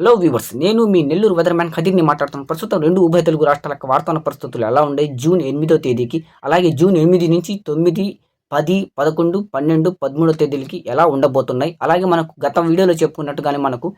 Hello viewers నేను మీ Nellore weather man ఖదీర్ని మాట్లాడుతున్నాను. ప్రస్తుతం రెండు ఉభయ తెలుగు రాష్ట్రాల యొక్క పరిస్థితులు ఎలా ఉన్నాయి జూన్ ఎనిమిదో తేదీకి అలాగే జూన్ ఎనిమిది నుంచి తొమ్మిది పది పదకొండు పన్నెండు పదమూడో తేదీలకి ఎలా ఉండబోతున్నాయి? అలాగే మనకు గత వీడియోలో చెప్పుకున్నట్టుగానే మనకు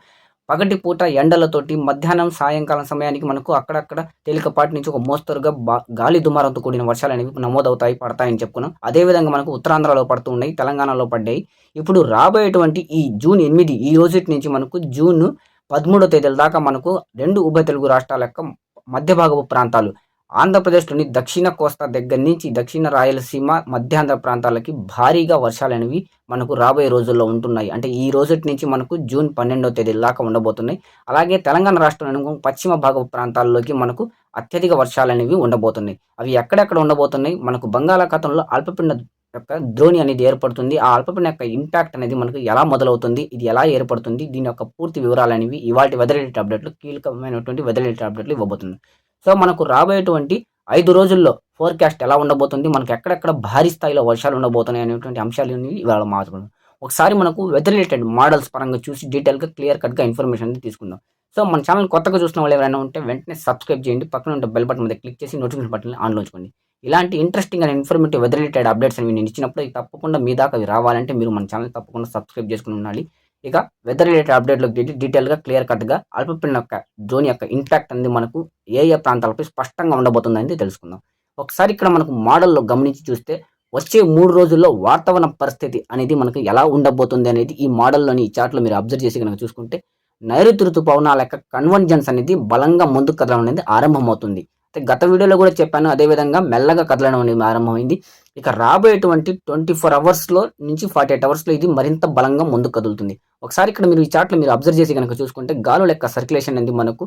పగటి పూట ఎండలతోటి మధ్యాహ్నం సాయంకాలం సమయానికి మనకు అక్కడక్కడ తేలికపాటి నుంచి ఒక మోస్తరుగా బా- గాలి దుమారంతో కూడిన వర్షాలు అనేవి నమోదవుతాయి పడతాయని చెప్పుకున్నాం. అదేవిధంగా మనకు ఉత్తరాంధ్రలో పడుతున్నాయి తెలంగాణలో పడ్డాయి. ఇప్పుడు రాబోయేటువంటి ఈ జూన్ ఎనిమిది ఈ రోజు నుంచి మనకు జూన్ పదమూడో తేదీల దాకా మనకు రెండు ఉభయ తెలుగు రాష్ట్రాల యొక్క మధ్య భాగపు ప్రాంతాలు. ఆంధ్రప్రదేశ్లోని దక్షిణ కోస్తా దగ్గర నుంచి దక్షిణ రాయలసీమ మధ్యాంధ్ర ప్రాంతాలకి భారీగా వర్షాలు అనేవి మనకు రాబోయే రోజుల్లో ఉంటున్నాయి. అంటే ఈ రోజుటి నుంచి మనకు జూన్ పన్నెండో తేదీ దాకా ఉండబోతున్నాయి. అలాగే తెలంగాణ రాష్ట్రంలో పశ్చిమ భాగ ప్రాంతాల్లోకి మనకు అత్యధిక వర్షాలు అనేవి ఉండబోతున్నాయి. అవి ఎక్కడెక్కడ ఉండబోతున్నాయి? మనకు బంగాళాఖాతంలో అల్పపీడన యొక్క ద్రోణి అనేది ఏర్పడుతుంది. ఆ అల్పపీడన యొక్క ఇంపాక్ట్ అనేది మనకు ఎలా మొదలవుతుంది? ఇది ఎలా ఏర్పడుతుంది? దీని యొక్క పూర్తి వివరాలు అనేవి ఇవాటి వెదర్ రిలేటెడ్ అప్డేట్లు కీలకమైనటువంటి వెదర్ రిలేటెడ్ అప్డేట్లు ఇవ్వబోతుంది. సో మనకు రాబోయేటువంటి ఐదు రోజుల్లో ఫోర్కాస్ట్ ఎలా ఉండబోతుంది? మనకు ఎక్కడెక్కడ భారీ స్థాయిలో వర్షాలు ఉండబోతున్నాయి అనేటువంటి అంశాలు ఇవాళ మాట్లాడుకుందాం ఒకసారి మనకు వెదర్ రిలేటెడ్ మోడల్స్ పరంగా చూసి డీటెయిల్గా క్లియర్ కట్గా ఇన్ఫర్మేషన్ అనేది తీసుకుందాం. సో మన ఛానల్ కొత్తగా చూసిన వాళ్ళు ఎవరైనా ఉంటే వెంటనే సబ్స్క్రైబ్ చేయండి. పక్కన ఉంటే బెల్ బటన్ మీద క్లిక్ చేసి నోటిఫికేషన్ బటన్ ఆన్లో ఉంచుకోండి. ఇలాంటి interesting and informative weather related updates అనేవి నేను ఇచ్చినప్పుడు తప్పకుండా మీ దాకా అవి రావాలంటే మీరు మన ఛానల్ తప్పకుండా సబ్స్క్రైబ్ చేసుకుని ఉండాలి. ఇక వెదర్ రిలేటెడ్ అప్డేట్లోకి వెళ్ళి డీటెయిల్గా క్లియర్ కట్గా అల్పపీడన యొక్క జోన్ యొక్క ఇంపాక్ట్ అనేది మనకు ఏ ఏ ప్రాంతాలపై స్పష్టంగా ఉండబోతుంది అనేది తెలుసుకుందాం. ఒకసారి ఇక్కడ మనకు మోడల్లో గమనించి చూస్తే వచ్చే మూడు రోజుల్లో వాతావరణ పరిస్థితి అనేది మనకు ఎలా ఉండబోతుంది అనేది ఈ మోడల్లోని ఈ చార్ట్లో మీరు అబ్జర్వ్ చేసి కనుక చూసుకుంటే నైరుతి ఋతుపవనాల యొక్క కన్వర్జెన్స్ అనేది బలంగా ముందుకు కదలడం అనేది ఆరంభమవుతుంది. గత వీడియోలో కూడా చెప్పాను అదేవిధంగా మెల్లగా కదలడం అనేది ప్రారంభమైంది ఇక రాబోయేటువంటి ట్వంటీ ఫోర్ అవర్స్లో నుంచి ఫార్టీ ఎయిట్ అవర్స్లో ఇది మరింత బలంగా ముందు కదులుతుంది. ఒకసారి ఇక్కడ మీరు ఈ చార్ట్లో మీరు అబ్జర్వ్ చేసి కనుక చూసుకుంటే గాలుల యొక్క సర్క్యులేషన్ అనేది మనకు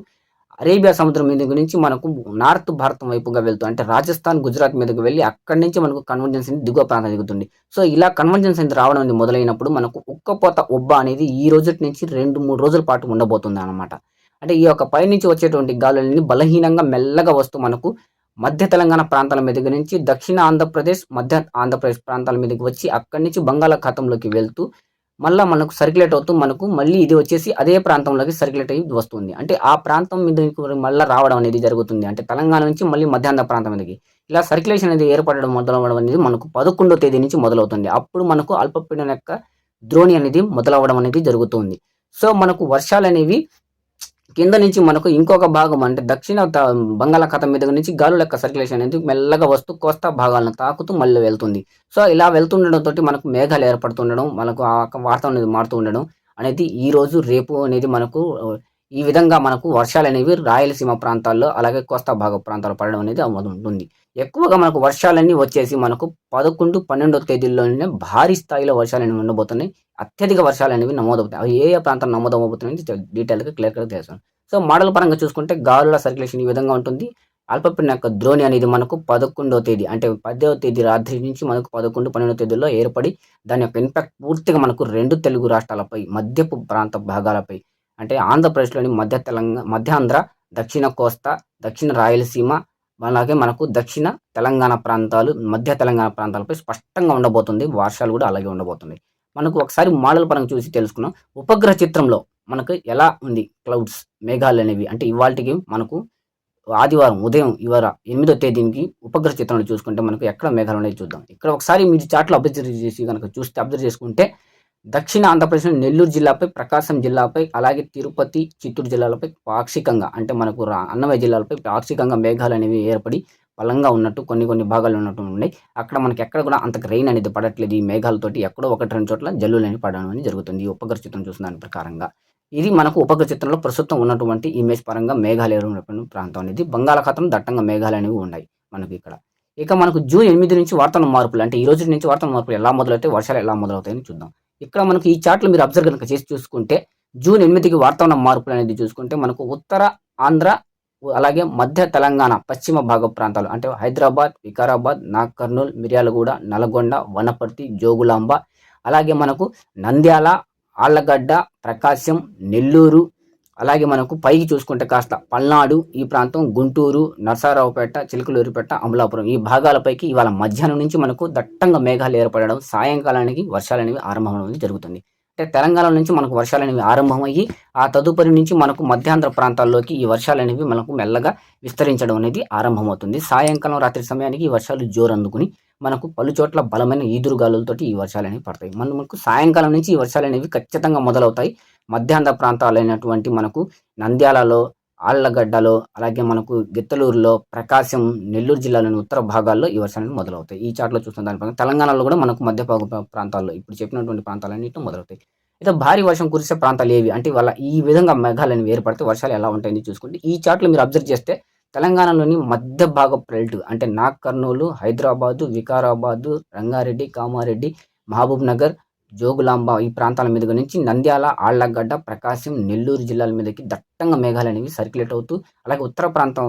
అరేబియా సముద్రం మీద నుంచి మనకు నార్త్ భారతం వైపుగా వెళ్తూ అంటే రాజస్థాన్ గుజరాత్ మీదకి వెళ్ళి అక్కడి నుంచి మనకు కన్వర్జెన్స్ అనేది దిగువ ప్రాంతం దిగుతుంది సో ఇలా కన్వర్జెన్స్ అనేది రావడం అనేది మొదలైనప్పుడు మనకు ఉక్కపోత ఉబ్బ అనేది ఈ రోజు నుంచి రెండు మూడు రోజుల పాటు ఉండబోతుంది అనమాట అంటే ఈ యొక్క పైనుంచి వచ్చేటువంటి గాలులని బలహీనంగా మెల్లగా వస్తూ మనకు మధ్య తెలంగాణ ప్రాంతాల మీదకి నుంచి దక్షిణ ఆంధ్రప్రదేశ్ మధ్య ఆంధ్రప్రదేశ్ ప్రాంతాల మీదకి వచ్చి అక్కడి నుంచి బంగాళాఖాతంలోకి వెళ్తూ మళ్ళీ మనకు సర్క్యులేట్ అవుతూ మనకు మళ్ళీ ఇది వచ్చేసి అదే ప్రాంతంలోకి సర్క్యులేట్ అయ్యి వస్తుంది. అంటే ఆ ప్రాంతం మీద మళ్ళీ రావడం అనేది జరుగుతుంది. అంటే తెలంగాణ నుంచి మళ్ళీ మధ్యాహ్న ప్రాంతం మీదకి. ఇలా సర్క్యులేషన్ అనేది ఏర్పడడం మొదలవడం అనేది మనకు పదకొండో తేదీ నుంచి మొదలవుతుంది. అప్పుడు మనకు అల్పపీడన యొక్క ద్రోణి అనేది మొదలవడం అనేది జరుగుతుంది. సో మనకు వర్షాలు అనేవి కింద నుంచి మనకు ఇంకొక భాగం అంటే దక్షిణ బంగాళాఖాతం మీద నుంచి గాలుల యొక్క సర్క్యులేషన్ అనేది మెల్లగా వస్తూ కోస్తా భాగాలను తాకుతూ మళ్ళీ వెళ్తుంది. సో ఇలా వెళ్తుండడం తోటి మనకు మేఘాలు ఏర్పడుతుండడం మనకు ఆ వాతావరణం అనేది మారుతూ ఉండడం అనేది ఈ రోజు రేపు అనేది మనకు ఈ విధంగా మనకు వర్షాలు అనేవి రాయలసీమ ప్రాంతాల్లో అలాగే కోస్తా భాగ ప్రాంతాల్లో పడడం అనేది ఉంటుంది. ఎక్కువగా మనకు వర్షాలన్నీ వచ్చేసి మనకు పదకొండు పన్నెండో తేదీల్లోనే భారీ స్థాయిలో వర్షాలు అనేవి ఉండబోతున్నాయి. అత్యధిక వర్షాలు అనేవి నమోదవుతాయి. అవి ఏ ఏ ప్రాంతం నమోదవబోతున్నాయి డీటెయిల్గా క్లియర్గా తెలుసు సో మోడల్ పరంగా చూసుకుంటే గాలుల సర్క్యులేషన్ ఈ విధంగా ఉంటుంది. అల్పపీడన యొక్క ద్రోణి అనేది మనకు పదకొండవ తేదీ అంటే పదవ తేదీ రాత్రి నుంచి మనకు పదకొండు పన్నెండవ తేదీలో ఏర్పడి దాని యొక్క ఇంపాక్ట్ పూర్తిగా మనకు రెండు తెలుగు రాష్ట్రాలపై మధ్యపు ప్రాంత భాగాలపై అంటే ఆంధ్రప్రదేశ్లోని మధ్య తెలంగాణ మధ్యాంధ్ర దక్షిణ కోస్తా దక్షిణ రాయలసీమ అలాగే మనకు దక్షిణ తెలంగాణ ప్రాంతాలు మధ్య తెలంగాణ ప్రాంతాలపై స్పష్టంగా ఉండబోతుంది. వర్షాలు కూడా అలాగే ఉండబోతుంది మనకు ఒకసారి మోడల్ పరంగా చూసి తెలుసుకున్నాం. ఉపగ్రహ చిత్రంలో మనకు ఎలా ఉంది? క్లౌడ్స్ మేఘాలు అనేవి. అంటే ఇవాళకి మనకు ఆదివారం ఉదయం ఇవాళ ఎనిమిదో తేదీకి ఉపగ్రహ చిత్రంలో చూసుకుంటే మనకు ఎక్కడ మేఘాలు ఉన్నాయి చూద్దాం. ఇక్కడ ఒకసారి మీరు చాట్లో అబ్జర్వ్ చేసి కనుక చూస్తే అబ్జర్వ్ చేసుకుంటే దక్షిణ ఆంధ్రప్రదేశ్ నెల్లూరు జిల్లాపై ప్రకాశం జిల్లాపై అలాగే తిరుపతి చిత్తూరు జిల్లాలపై పాక్షికంగా అంటే మనకు రా- అన్నమయ్య జిల్లాలపై పాక్షికంగా మేఘాలు అనేవి ఏర్పడి బలంగా ఉన్నట్టు కొన్ని కొన్ని భాగాలు ఉన్నట్టు ఉన్నాయి. అక్కడ మనకి ఎక్కడ కూడా అంత రెయిన్ అనేది పడట్లేదు. ఈ మేఘాలతోటి ఎక్కడో ఒకటి రెండు చోట్ల జల్లులు అనేవి పడడం అనేది జరుగుతుంది. ఈ ఉపగ్రహ చిత్రం చూసిన దాని ప్రకారంగా. ఇది మనకు ఉపగ్రహ చిత్రంలో ప్రస్తుతం ఉన్నటువంటి ఇమేజ్ పరంగా మేఘాలు ఏర్పడిన ప్రాంతం అనేది. బంగాళాఖాతం దట్టంగా మేఘాలు అనేవి ఉన్నాయి మనకి ఇక్కడ. ఇక మనకు జూన్ ఎనిమిది నుంచి వార్తల మార్పులు అంటే ఈ రోజు నుంచి వార్తల మార్పులు ఎలా మొదలవుతాయి వర్షాలు ఎలా మొదలవుతాయని చూద్దాం. ఇక్కడ మనకు ఈ చార్ట్లో మీరు అబ్జర్వ్ కనుక చేసి చూసుకుంటే జూన్ ఎనిమిదికి వాతావరణ మార్పులు అనేది చూసుకుంటే మనకు ఉత్తర ఆంధ్ర అలాగే మధ్య తెలంగాణ పశ్చిమ భాగ ప్రాంతాలు అంటే హైదరాబాద్ వికారాబాద్ నాగకర్నూలు మిర్యాలగూడ నల్గొండ వనపర్తి జోగులాంబ అలాగే మనకు నంద్యాల ఆళ్ళగడ్డ ప్రకాశం నెల్లూరు అలాగే మనకు పైకి చూసుకుంటే కాస్త పల్నాడు ఈ ప్రాంతం గుంటూరు నరసారావుపేట చిలకలూరుపేట అమలాపురం. ఈ భాగాలపైకి ఇవాళ మధ్యాహ్నం నుంచి మనకు దట్టంగా మేఘాలు ఏర్పడడం సాయంకాలానికి వర్షాలు అనేవి ఆరంభం అనేది జరుగుతుంది. అంటే తెలంగాణ నుంచి మనకు వర్షాలు అనేవి ఆరంభమయ్యి ఆ తదుపరి నుంచి మనకు మధ్యాంధ్ర ప్రాంతాల్లోకి ఈ వర్షాలు అనేవి మనకు మెల్లగా విస్తరించడం అనేది ఆరంభమవుతుంది. సాయంకాలం రాత్రి సమయానికి ఈ వర్షాలు జోరందుకుని మనకు పలు చోట్ల బలమైన ఈదురుగాలులతోటి ఈ వర్షాలు అనేవి పడతాయి మనకు సాయంకాలం నుంచి ఈ వర్షాలు అనేవి ఖచ్చితంగా మొదలవుతాయి. మధ్యాంధ్ర ప్రాంతాలైనటువంటి మనకు నంద్యాలలో ఆళ్ళగడ్డలో అలాగే మనకు గిత్తలూరులో ప్రకాశం నెల్లూరు జిల్లాలోని ఉత్తర భాగాల్లో ఈ వర్షాలు మొదలవుతాయి. ఈ చాట్లో చూస్తున్న దాని ప్రకారం తెలంగాణలో కూడా మనకు మధ్య భాగ ప్రాంతాల్లో ఇప్పుడు చెప్పినటువంటి ప్రాంతాలన్నింటిలో మొదలవుతాయి. అయితే భారీ వర్షం కురిసే ప్రాంతాలు ఏవి? అంటే వాళ్ళ ఈ విధంగా మేఘాలను ఏర్పడితే వర్షాలు ఎలా ఉంటాయని చూసుకుంటే ఈ చాట్లు మీరు అబ్జర్వ్ చేస్తే తెలంగాణలోని మధ్య భాగ ప్రెల్ట్ అంటే నాగ్ కర్నూలు హైదరాబాదు వికారాబాదు రంగారెడ్డి కామారెడ్డి మహబూబ్ నగర్ జోగులాంబ ఈ ప్రాంతాల మీద నుంచి నంద్యాల ఆళ్ళగడ్డ ప్రకాశం నెల్లూరు జిల్లాల మీదకి దట్టంగా మేఘాలు అనేవి సర్క్యులేట్ అవుతూ అలాగే ఉత్తర ప్రాంతం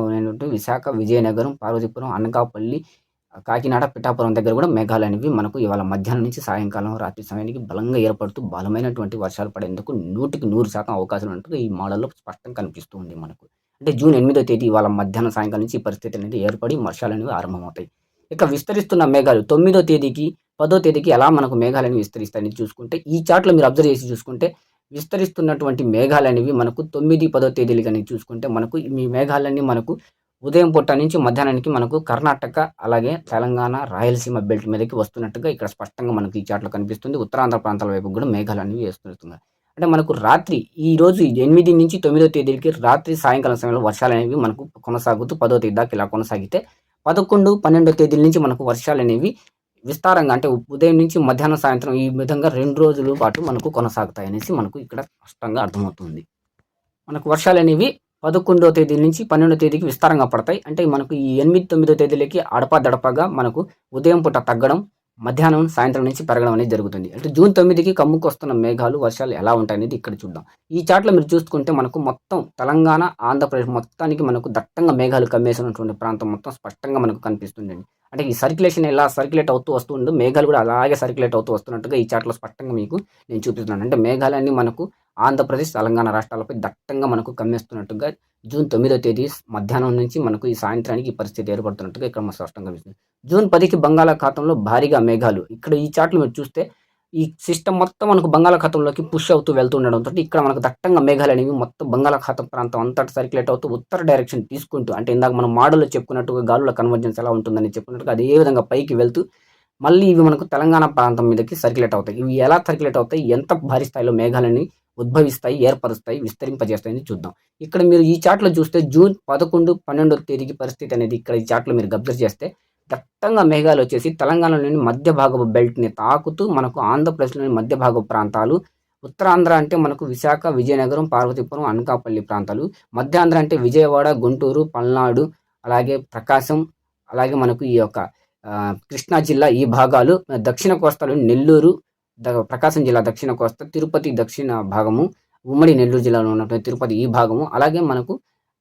విశాఖ విజయనగరం పార్వతీపురం అనకాపల్లి కాకినాడ పిఠాపురం దగ్గర కూడా మేఘాలు అనేవి మనకు ఇవాళ మధ్యాహ్నం నుంచి సాయంకాలం రాత్రి సమయానికి బలంగా ఏర్పడుతూ బలమైనటువంటి వర్షాలు పడేందుకు నూటికి నూరు శాతం అవకాశం ఉంటుంది ఈ మోడల్లో స్పష్టంగా కనిపిస్తూ ఉంది మనకు. అంటే జూన్ ఎనిమిదో తేదీ ఇవాళ మధ్యాహ్నం సాయంకాలం నుంచి ఈ పరిస్థితి అనేది ఏర్పడి వర్షాలు అనేవి ఆరంభమవుతాయి. ఇక విస్తరిస్తున్న మేఘాలు తొమ్మిదో తేదీకి పదో తేదీకి ఎలా మనకు మేఘాలని విస్తరిస్తాయని చూసుకుంటే ఈ చార్ట్లో మీరు అబ్జర్వ్ చేసి చూసుకుంటే విస్తరిస్తున్నటువంటి మేఘాలు అనేవి మనకు తొమ్మిది పదో తేదీలు కానీ చూసుకుంటే మనకు ఈ మేఘాలన్నీ మనకు ఉదయం పూట నుంచి మధ్యాహ్నానికి మనకు కర్ణాటక అలాగే తెలంగాణ రాయలసీమ బెల్ట్ మీదకి వస్తున్నట్టుగా ఇక్కడ స్పష్టంగా మనకు ఈ చాట్లో కనిపిస్తుంది. ఉత్తరాంధ్ర ప్రాంతాల వైపు కూడా మేఘాలు అనేవి వేస్తున్నారు అంటే మనకు రాత్రి ఈ రోజు ఎనిమిది నుంచి తొమ్మిదో తేదీలకి రాత్రి సాయంకాలం సమయంలో వర్షాలు అనేవి మనకు కొనసాగుతూ పదో తేదీ దాకా ఇలా కొనసాగితే పదకొండు పన్నెండో తేదీల నుంచి మనకు వర్షాలు అనేవి విస్తారంగా అంటే ఉదయం నుంచి మధ్యాహ్నం సాయంత్రం ఈ విధంగా రెండు రోజుల పాటు మనకు కొనసాగుతాయి అనేసి మనకు ఇక్కడ స్పష్టంగా అర్థమవుతుంది. మనకు వర్షాలు అనేవి పదకొండో తేదీ నుంచి పన్నెండో తేదీకి విస్తారంగా పడతాయి. అంటే మనకు ఈ ఎనిమిది తొమ్మిదో తేదీలకి అడపా దడపగా మనకు ఉదయం పూట తగ్గడం మధ్యాహ్నం సాయంత్రం నుంచి పెరగడం అనేది జరుగుతుంది. అంటే జూన్ తొమ్మిదికి కమ్ముకు వస్తున్న మేఘాలు వర్షాలు ఎలా ఉంటాయి అనేది ఇక్కడ చూద్దాం. ఈ చాట్లో మీరు చూసుకుంటే మనకు మొత్తం తెలంగాణ ఆంధ్రప్రదేశ్ మొత్తానికి మనకు దట్టంగా మేఘాలు కమ్మేసినటువంటి ప్రాంతం మొత్తం స్పష్టంగా మనకు కనిపిస్తుంది అంటే ఈ సర్క్యులేషన్ ఎలా సర్క్యులేట్ అవుతూ వస్తూ ఉందో మేఘాలు కూడా అలాగే సర్క్యులేట్ అవుతూ వస్తున్నట్టుగా ఈ చార్ట్లో స్పష్టంగా మీకు నేను చూపిస్తున్నాను. అంటే మేఘాలన్నీ మనకు ఆంధ్రప్రదేశ్ తెలంగాణ రాష్ట్రాలపై దట్టంగా మనకు కమ్మేస్తున్నట్టుగా జూన్ తొమ్మిదో తేదీ మధ్యాహ్నం నుంచి మనకు ఈ సాయంత్రానికి ఈ పరిస్థితి ఏర్పడుతున్నట్టుగా ఇక్కడ మనకు స్పష్టంగా కనిపిస్తుంది. జూన్ పదికి బంగాళాఖాతంలో భారీగా మేఘాలు. ఇక్కడ ఈ చార్ట్లు మీరు చూస్తే ఈ సిస్టమ్ మొత్తం మనకు బంగాళాఖాతంలోకి పుష్ అవుతూ వెళ్తుండడంతో ఇక్కడ మనకు దట్టంగా మేఘాలు అనేవి మొత్తం బంగాళాఖాతం ప్రాంతం అంతటా సర్క్యులేట్ అవుతూ ఉత్తర డైరెక్షన్ తీసుకుంటూ అంటే ఇందాక మనం మోడల్లో చెప్పుకున్నట్టుగా గాలుల కన్వర్జెన్స్ ఎలా ఉంటుందని చెప్పుకున్నట్టుగా అదే విధంగా పైకి వెళ్తూ మళ్ళీ ఇవి మనకు తెలంగాణ ప్రాంతం మీదకి సర్క్యులేట్ అవుతాయి. ఇవి ఎలా సర్క్యులేట్ అవుతాయి? ఎంత భారీ స్థాయిలో మేఘాలని ఉద్భవిస్తాయి ఏర్పరుస్తాయి విస్తరింపజేస్తాయని చూద్దాం. ఇక్కడ మీరు ఈ చాట్లో చూస్తే జూన్ పదకొండు పన్నెండో తేదీకి పరిస్థితి అనేది ఇక్కడ ఈ చాట్లో మీరు గబ్జర్ చేస్తే దట్టంగా మేఘాలు వచ్చేసి తెలంగాణలోని మధ్య భాగపు బెల్ట్ని తాకుతూ మనకు ఆంధ్రప్రదేశ్లోని మధ్య భాగపు ప్రాంతాలు. ఉత్తరాంధ్ర అంటే మనకు విశాఖ విజయనగరం పార్వతీపురం అనకాపల్లి ప్రాంతాలు. మధ్యాంధ్ర అంటే విజయవాడ గుంటూరు పల్నాడు అలాగే ప్రకాశం అలాగే మనకు ఈ యొక్క కృష్ణా జిల్లా ఈ భాగాలు. దక్షిణ కోస్తాలు నెల్లూరు ప్రకాశం జిల్లా దక్షిణ కోస్తా తిరుపతి దక్షిణ భాగము ఉమ్మడి నెల్లూరు జిల్లాలో ఉన్నటువంటి తిరుపతి ఈ భాగము. అలాగే మనకు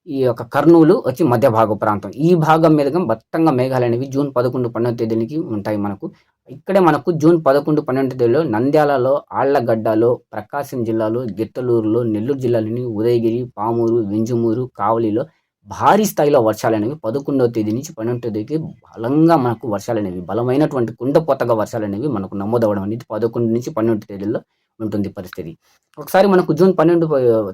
ఈ యొక్క కర్నూలు వచ్చి మధ్య భాగ ప్రాంతం. ఈ భాగం మీదుగా మొత్తంగా మేఘాలు అనేవి జూన్ పదకొండు పన్నెండు తేదీలకి ఉంటాయి మనకు. ఇక్కడే మనకు జూన్ పదకొండు పన్నెండు తేదీలో నంద్యాలలో ఆళ్ళగడ్డలో ప్రకాశం జిల్లాలో గిత్తలూరులో నెల్లూరు జిల్లాలోని ఉదయగిరి పామూరు వింజమూరు కావలిలో భారీ స్థాయిలో వర్షాలు అనేవి పదకొండవ తేదీ నుంచి పన్నెండవ తేదీకి బలంగా మనకు వర్షాలు అనేవి బలమైనటువంటి కుండపోతగా వర్షాలు అనేవి మనకు నమోదవడం అనేది పదకొండు నుంచి పన్నెండు తేదీల్లో ఉంటుంది పరిస్థితి. ఒకసారి మనకు జూన్ పన్నెండు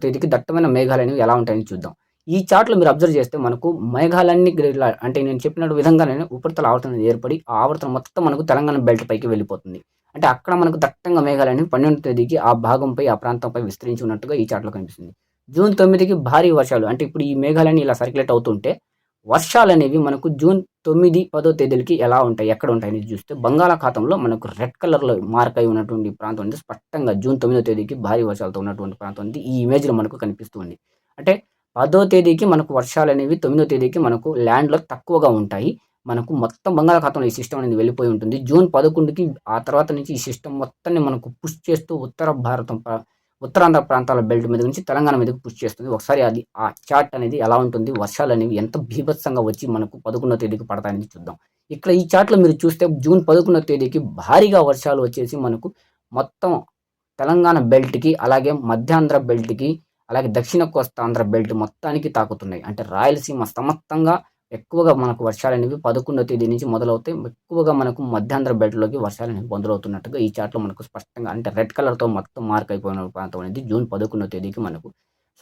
తేదీకి దట్టమైన మేఘాలు అనేవి ఎలా ఉంటాయని చూద్దాం. ఈ చార్ట్లో మీరు అబ్జర్వ్ చేస్తే మనకు మేఘాలన్నీ ఇలా అంటే నేను చెప్పినట్టు విధంగానే ఉపరితల ఆవర్తనం ఏర్పడి ఆ ఆవర్తనం మొత్తం మనకు తెలంగాణ బెల్ట్ పైకి వెళ్ళిపోతుంది. అంటే అక్కడ మనకు దట్టంగా మేఘాలన్నీ పన్నెండు తేదీకి ఆ భాగంపై ఆ ప్రాంతంపై విస్తరించి ఉన్నట్టుగా ఈ చార్ట్లో కనిపిస్తుంది. జూన్ తొమ్మిదికి భారీ వర్షాలు అంటే ఇప్పుడు ఈ మేఘాలన్నీ ఇలా సర్క్యులేట్ అవుతుంటే వర్షాలు అనేవి మనకు జూన్ తొమ్మిది పదో తేదీలకి ఎలా ఉంటాయి ఎక్కడ ఉంటాయి అనేది చూస్తే బంగాళాఖాతంలో మనకు రెడ్ కలర్లో మార్క్ అయి ఉన్నటువంటి ప్రాంతం అనేది స్పష్టంగా జూన్ తొమ్మిదో తేదీకి భారీ వర్షాలతో ఉన్నటువంటి ప్రాంతం అనేది ఈ ఇమేజ్లో మనకు కనిపిస్తుంది అంటే పదో తేదీకి మనకు వర్షాలు అనేవి తొమ్మిదో తేదీకి మనకు ల్యాండ్లో తక్కువగా ఉంటాయి. మనకు మొత్తం బంగాళాఖాతంలో ఈ సిస్టమ్ అనేది వెళ్ళిపోయి ఉంటుంది. జూన్ పదకొండుకి ఆ తర్వాత నుంచి ఈ సిస్టమ్ మొత్తాన్ని మనకు పుష్ చేస్తూ ఉత్తర భారతం ఉత్తరాంధ్ర ప్రాంతాల బెల్ట్ మీద నుంచి తెలంగాణ మీదకి పుష్ చేస్తుంది. ఒకసారి అది ఆ చార్ట్ అనేది ఎలా ఉంటుంది? వర్షాలు అనేవి ఎంత బీభత్సంగా వచ్చి మనకు పదకొండో తేదీకి పడతాయని చూద్దాం. ఇక్కడ ఈ చార్ట్లో మీరు చూస్తే జూన్ పదకొండో తేదీకి భారీగా వర్షాలు వచ్చేసి మనకు మొత్తం తెలంగాణ బెల్ట్కి అలాగే మధ్యాంధ్ర బెల్ట్కి అలాగే దక్షిణ కోస్తాంధ్ర బెల్ట్ మొత్తానికి తాకుతున్నాయి. అంటే రాయలసీమ సమస్తంగా ఎక్కువగా మనకు వర్షాలు అనేవి పదకొండో తేదీ నుంచి మొదలవుతాయి. ఎక్కువగా మనకు మధ్యాంధ్ర బెల్ట్లోకి వర్షాలు అనేవి మొదలవుతున్నట్టుగా ఈ చార్ట్లో మనకు స్పష్టంగా అంటే రెడ్ కలర్తో మొత్తం మార్క్ అయిపోయిన ప్రాంతం అనేది జూన్ పదకొండో తేదీకి మనకు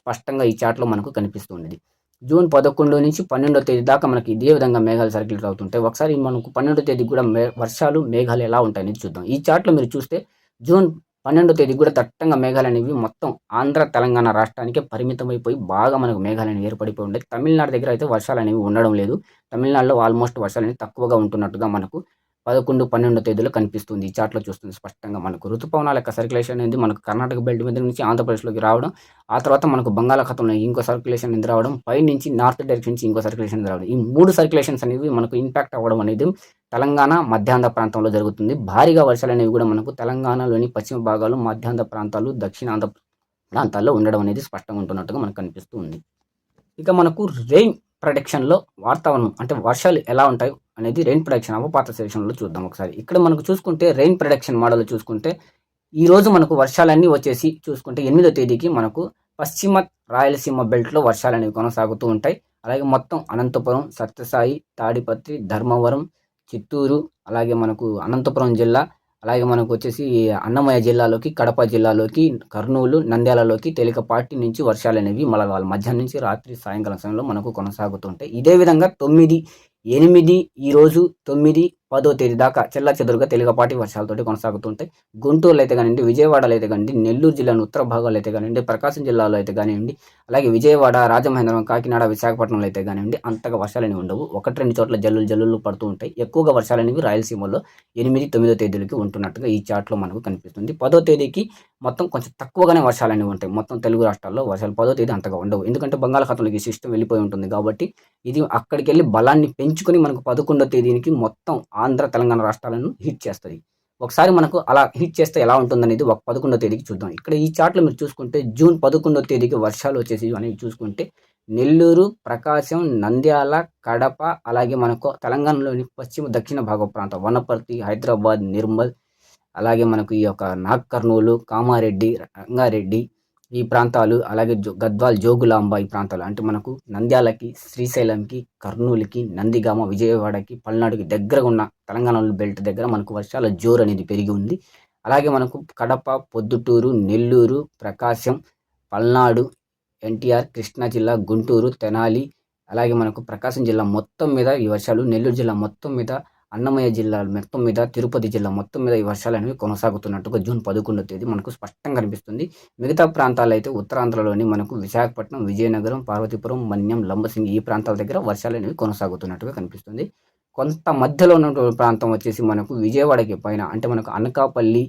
స్పష్టంగా ఈ చార్ట్లో మనకు కనిపిస్తున్నది జూన్ పదకొండు నుంచి పన్నెండో తేదీ దాకా మనకి ఇదే విధంగా మేఘాలు సర్కిల్ అవుతుంటాయి. ఒకసారి మనకు పన్నెండో తేదీ కూడా మే వర్షాలు మేఘాలు ఎలా ఉంటాయనేది చూద్దాం. ఈ చార్ట్లో మీరు చూస్తే జూన్ పన్నెండో తేదీ కూడా దట్టంగా మేఘాలు అనేవి మొత్తం ఆంధ్ర తెలంగాణ రాష్ట్రానికే పరిమితమైపోయి బాగా మనకు మేఘాలు అనేవి ఏర్పడిపోయి ఉండే తమిళనాడు దగ్గర అయితే వర్షాలు అనేవి ఉండడం లేదు. తమిళనాడులో ఆల్మోస్ట్ వర్షాలు అనేవి తక్కువగా ఉంటున్నట్టుగా మనకు పదకొండు పన్నెండో తేదీలో కనిపిస్తుంది. ఈ చార్ట్లో చూస్తుంది స్పష్టంగా మనకు ఋతుపవనాల యొక్క సర్క్యులేషన్ అనేది మనకు కర్ణాటక బెల్ట్ మీద నుంచి ఆంధ్రప్రదేశ్లోకి రావడం ఆ తర్వాత మనకు బంగాళాఖాతంలో ఇంకో సర్క్యులేషన్ అనేది రావడం పై నుంచి నార్త్ డైరెక్షన్ నుంచి ఇంకో సర్క్యులేషన్ రావడం. ఈ మూడు సర్క్యులేషన్స్ అనేవి మనకు ఇంపాక్ట్ అవ్వడం అనేది తెలంగాణ మధ్యాంధ్ర ప్రాంతంలో జరుగుతుంది. భారీగా వర్షాలు అనేవి కూడా మనకు తెలంగాణలోని పశ్చిమ భాగాలు మధ్యాంధ్ర ప్రాంతాలు దక్షిణాంధ్ర ప్రాంతాల్లో ఉండడం అనేది స్పష్టంగా ఉంటున్నట్టుగా మనకు కనిపిస్తుంది ఇక మనకు రెయిన్ ప్రొడక్షన్లో వాతావరణం అంటే వర్షాలు ఎలా ఉంటాయి అనేది రెయిన్ ప్రొడక్షన్ అవపాత సెక్షన్లో చూద్దాం ఒకసారి. ఇక్కడ మనకు చూసుకుంటే రెయిన్ ప్రొడక్షన్ మోడల్ చూసుకుంటే ఈ రోజు మనకు వర్షాలన్నీ వచ్చేసి చూసుకుంటే ఎనిమిదో తేదీకి మనకు పశ్చిమ రాయలసీమ బెల్ట్లో వర్షాలు అనేవి కొనసాగుతూ ఉంటాయి. అలాగే మొత్తం అనంతపురం సత్యసాయి తాడిపత్రి ధర్మవరం చిత్తూరు అలాగే మనకు అనంతపురం జిల్లా అలాగే మనకు వచ్చేసి అన్నమయ్య జిల్లాలోకి కడప జిల్లాలోకి కర్నూలు నంద్యాలలోకి తేలికపాటి నుంచి వర్షాలు అనేవి మళ్ళీ మధ్యాహ్నం నుంచి రాత్రి సాయంకాలం సమయంలో మనకు కొనసాగుతుంటాయి ఇదే విధంగా తొమ్మిది ఎనిమిది ఈరోజు తొమ్మిది పదో తేదీ దాకా చెల్ల చెదురుగా తేలికపాటి వర్షాలతోటి కొనసాగుతుంటాయి. గుంటూరులో అయితే కానివ్వండి విజయవాడలో అయితే కానివ్వండి నెల్లూరు జిల్లాను ఉత్తర భాగాల్లో అయితే కానివ్వండి ప్రకాశం జిల్లాలో అయితే కానివ్వండి అలాగే విజయవాడ రాజమహేంద్రం కాకినాడ విశాఖపట్నంలో అయితే కానివ్వండి అంతగా వర్షాలనేవి ఉండవు. ఒకటి రెండు చోట్ల జల్లులు జల్లులు పడుతూ ఉంటాయి. ఎక్కువగా వర్షాలు అనేవి రాయలసీమలో ఎనిమిది తొమ్మిదో తేదీలకి ఉంటున్నట్టుగా ఈ చార్ట్లో మనకు కనిపిస్తుంది. పదో తేదీకి మొత్తం కొంచెం తక్కువగానే వర్షాలు అనేవి ఉంటాయి. మొత్తం తెలుగు రాష్ట్రాల్లో వర్షాలు పదో తేదీ అంతగా ఉండవు. ఎందుకంటే బంగాళాఖాతంలోకి సిస్టమ్ వెళ్ళిపోయి ఉంటుంది కాబట్టి ఇది అక్కడికి వెళ్ళి బలాన్ని పెంచుకొని మనకు పదకొండో తేదీకి మొత్తం ఆంధ్ర తెలంగాణ రాష్ట్రాలను హిట్ చేస్తుంది ఒకసారి మనకు అలా హిట్ చేస్తే ఎలా ఉంటుందనేది ఒక పదకొండో తేదీకి చూద్దాం. ఇక్కడ ఈ చార్ట్లో మీరు చూసుకుంటే జూన్ పదకొండో తేదీకి వర్షాలు వచ్చేసి అనేవి చూసుకుంటే నెల్లూరు ప్రకాశం నంద్యాల కడప అలాగే మనకు తెలంగాణలోని పశ్చిమ దక్షిణ భాగ ప్రాంతం వనపర్తి హైదరాబాద్ నిర్మల్ అలాగే మనకు ఈ యొక్క నాగ్ కర్నూలు కామారెడ్డి రంగారెడ్డి ఈ ప్రాంతాలు అలాగే జో గద్వాల్ జోగులాంబ ఈ ప్రాంతాలు. అంటే మనకు నంద్యాలకి శ్రీశైలంకి కర్నూలుకి నందిగామ విజయవాడకి పల్నాడుకి దగ్గరగా ఉన్న తెలంగాణలో బెల్ట్ దగ్గర మనకు వర్షాల జోరు అనేది పెరిగి ఉంది. అలాగే మనకు కడప పొద్దుటూరు నెల్లూరు ప్రకాశం పల్నాడు ఎన్టీఆర్ కృష్ణా జిల్లా గుంటూరు తెనాలి అలాగే మనకు ప్రకాశం జిల్లా మొత్తం మీద ఈ వర్షాలు నెల్లూరు జిల్లా మొత్తం మీద అన్నమయ్య జిల్లా మొత్తం మీద తిరుపతి జిల్లా మొత్తం మీద ఈ వర్షాలు అనేవి కొనసాగుతున్నట్టుగా జూన్ పదకొండో తేదీ మనకు స్పష్టంగా కనిపిస్తుంది. మిగతా ప్రాంతాలు అయితే ఉత్తరాంధ్రలోని మనకు విశాఖపట్నం విజయనగరం పార్వతీపురం మన్యం లంబసింగి ఈ ప్రాంతాల దగ్గర వర్షాలు అనేవి కొనసాగుతున్నట్టుగా కనిపిస్తుంది. కొంత మధ్యలో ఉన్నటువంటి ప్రాంతం వచ్చేసి మనకు విజయవాడకి పైన అంటే మనకు అనకాపల్లి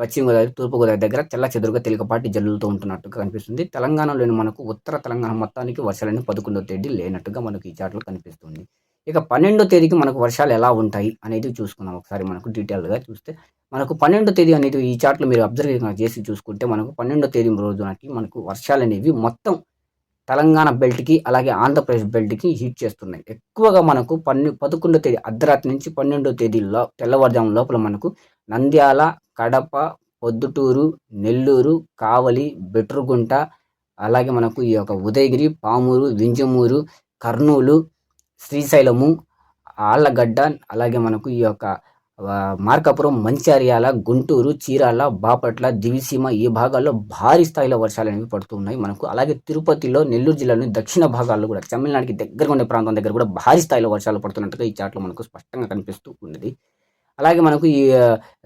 పశ్చిమ గోదావరి తూర్పు గోదావరి దగ్గర తెల్ల చెదురుగా తేలికపాటి జల్లులతో ఉంటున్నట్టుగా కనిపిస్తుంది. తెలంగాణలోని మనకు ఉత్తర తెలంగాణ మొత్తానికి వర్షాలని పదకొండో తేదీ లేనట్టుగా మనకు ఈ చాటలో కనిపిస్తుంది. ఇక పన్నెండో తేదీకి మనకు వర్షాలు ఎలా ఉంటాయి అనేది చూసుకుందాం. ఒకసారి మనకు డీటెయిల్గా చూస్తే మనకు పన్నెండో తేదీ అనేది ఈ చార్ట్లో మీరు అబ్జర్వ్ చేసి చూసుకుంటే మనకు పన్నెండో తేదీ రోజునకి మనకు వర్షాలు అనేవి మొత్తం తెలంగాణ బెల్ట్కి అలాగే ఆంధ్రప్రదేశ్ బెల్ట్కి హీట్ చేస్తున్నాయి. ఎక్కువగా మనకు పన్నె పదకొండో తేదీ అర్ధరాత్రి నుంచి పన్నెండో తేదీలో తెల్లవారుజాము లోపల మనకు నంద్యాల కడప పొద్దుటూరు నెల్లూరు కావలి బెట్రుగుంట అలాగే మనకు ఈ యొక్క ఉదయగిరి పామూరు వింజమూరు కర్నూలు శ్రీశైలము ఆళ్ళగడ్డ అలాగే మనకు ఈ యొక్క మార్కాపురం మంచిర్యాల గుంటూరు చీరాల బాపట్ల దివిసీమ ఈ భాగాల్లో భారీ స్థాయిలో వర్షాలు అనేవి పడుతున్నాయి మనకు. అలాగే తిరుపతిలో నెల్లూరు జిల్లాలోని దక్షిణ భాగాల్లో కూడా తమిళనాడుకి దగ్గరగా ఉండే ప్రాంతం దగ్గర కూడా భారీ స్థాయిలో వర్షాలు పడుతున్నట్టుగా ఈ చాట్లో మనకు స్పష్టంగా కనిపిస్తూ ఉన్నది. అలాగే మనకు ఈ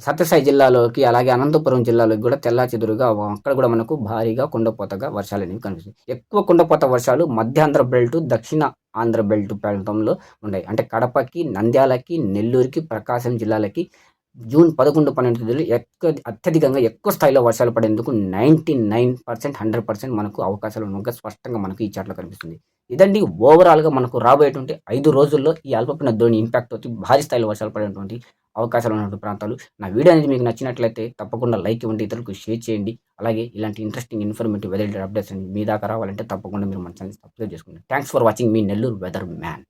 సత్యసాయి జిల్లాలోకి అలాగే అనంతపురం జిల్లాలోకి కూడా తెల్లాచెదురుగా అక్కడ కూడా మనకు భారీగా కుండపోతగా వర్షాలు అనేవి కనిపిస్తాయి ఎక్కువ కుండపోత వర్షాలు మధ్యాంధ్ర బెల్ట్ దక్షిణ ఆంధ్ర బెల్ట్ ప్రాంతంలో ఉన్నాయి. అంటే కడపకి నంద్యాలకి నెల్లూరుకి ప్రకాశం జిల్లాలకి జూన్ పదకొండు పన్నెండు తేదీలు ఎక్కువ అత్యధికంగా ఎక్కువ స్థాయిలో వర్షాలు పడేందుకు ninety nine percent hundred percent మనకు అవకాశాలు ఉన్నట్టుగా స్పష్టంగా మనకు ఈ చాట్లో కనిపిస్తుంది. ఇదండి ఓవరాల్గా మనకు రాబోయేటువంటి ఐదు రోజుల్లో ఈ అల్పపీన ధోని ఇంపాక్ట్ వచ్చి భారీ స్థాయిలో వర్షాలు పడేటువంటి అవకాశాలు ఉన్నటువంటి ప్రాంతాలు. నా వీడియో అనేది మీకు నచ్చినట్లయితే తప్పకుండా లైక్ ఇవ్వండి ఇతరులకు షేర్ చేయండి. అలాగే ఇలాంటి ఇంట్రెస్టింగ్ ఇన్ఫర్మేటివ్ వెదర్ అప్డేట్స్ మీ దాకా రావాలంటే తప్పకుండా మీరు మన ఛానల్ సబ్స్క్రైబ్ చేసుకోండి థ్యాంక్స్ ఫర్ వాచింగ్ మీ నెల్లూరు వెదర్ మ్యాన్